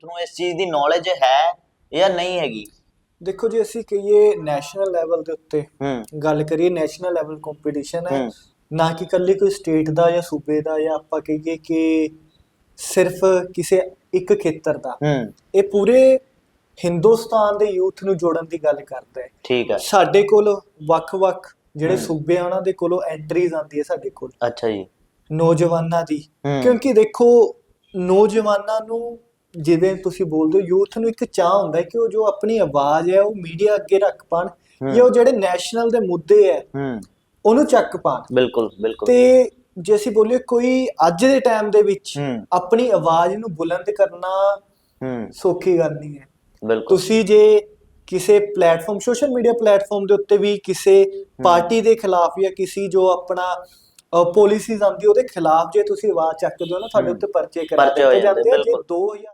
Youth ਨੂੰ ਇਸ ਚੀਜ਼ ਦੀ ਨੌਲੇਜ ਹੈ ਜਾਂ ਨਹੀਂ ਹੈਗੀ? ਦੇਖੋ ਜੇ ਅਸੀਂ ਕਹੀਏ ਨੈਸ਼ਨਲ ਲੈਵਲ ਦੇ ਉੱਤੇ ਗੱਲ ਕਰੀਏ ਨੈਸ਼ਨਲ ਲੈਵਲ ਕੰਪੀਟੀਸ਼ਨ ਹੈ। ਨਾ ਕਿ ਕੱਲੀ ਕੋਈ ਸਟੇਟ ਦਾ ਜਾਂ ਸੂਬੇ ਦਾ ਜਾਂ ਆਪਾਂ ਕਹੀਏ ਕਿ ਸਿਰਫ ਕਿਸੇ ਇੱਕ ਖੇਤਰ ਦਾ। ਇਹ ਪੂਰੇ ਹਿੰਦੁਸਤਾਨ ਦੇ ਯੂਥ ਨੂੰ ਜੋੜਨ ਦੀ ਗੱਲ ਕਰਦਾ ਹੈ। ਠੀਕ ਹੈ। ਸਾਡੇ ਕੋਲ ਵੱਖ-ਵੱਖ ਜਿਹੜੇ। ਸੂਬੇ ਆ ਉਹਨਾਂ ਦੇ ਕੋਲੋਂ ਐਂਟਰੀਜ਼ ਆਉਂਦੀ ਹੈ ਸਾਡੇ ਕੋਲ। ਅੱਛਾ ਜੀ। ਨੌਜਵਾਨਾਂ ਦੀ। ਕਿਉਂਕਿ ਦੇਖੋ ਨੌਜਵਾਨਾਂ ਨੂੰ ਜਿਵੇਂ ਤੁਸੀਂ ਬੋਲਦੇ ਹੋ ਯੂਥ ਨੂੰ ਇੱਕ ਚਾਹ ਹੁੰਦਾ ਹੈ ਕਿ ਉਹ ਜੋ ਆਪਣੀ ਆਵਾਜ਼ ਹੈ ਉਹ ਮੀਡੀਆ ਅੱਗੇ ਰੱਖ ਪਾਣ। ਜਾਂ ਉਹ ਜਿਹੜੇ ਨੈਸ਼ਨਲ ਦੇ ਮੁੱਦੇ ਹੈ ਉਹਨੂੰ ਚੱਕ ਪਾਣ। ਬਿਲਕੁਲ ਬਿਲਕੁਲ। ਤੇ ਜੇ ਅਸੀਂ ਬੋਲੀਏ ਕੋਈ ਅੱਜ ਦੇ ਟਾਈਮ ਦੇ ਵਿੱਚ ਆਪਣੀ ਆਵਾਜ਼ ਨੂੰ ਬੁਲੰਦ ਕਰਨਾ ਸੌਖੀ ਗੱਲ ਨਹੀਂ ਹੈ। ਬਿਲਕੁਲ। ਤੁਸੀਂ ਜੇ ਕਿਸੇ ਪਲੇਟਫਾਰਮ ਸੋਸ਼ਲ ਮੀਡੀਆ ਪਲੇਟਫਾਰਮ ਦੇ ਉੱਤੇ ਵੀ ਕਿਸੇ ਪਾਰਟੀ ਦੇ ਖਿਲਾਫ ਜਾਂ ਕਿਸੇ ਜੋ ਆਪਣਾ ਪੋਲਿਸੀਜ਼ ਆਉਂਦੀ ਉਹਦੇ ਖਿਲਾਫ ਜੇ ਤੁਸੀਂ ਆਵਾਜ਼ ਚੱਕਦੇ ਹੋ ਨਾ ਤੁਹਾਡੇ। ਉੱਤੇ ਪਰਚੇ ਕਰਾ ਦਿੱਤੇ ਜਾਂਦੇ, ਆ ਜੇ ਬਿਲਕੁਲ। 2000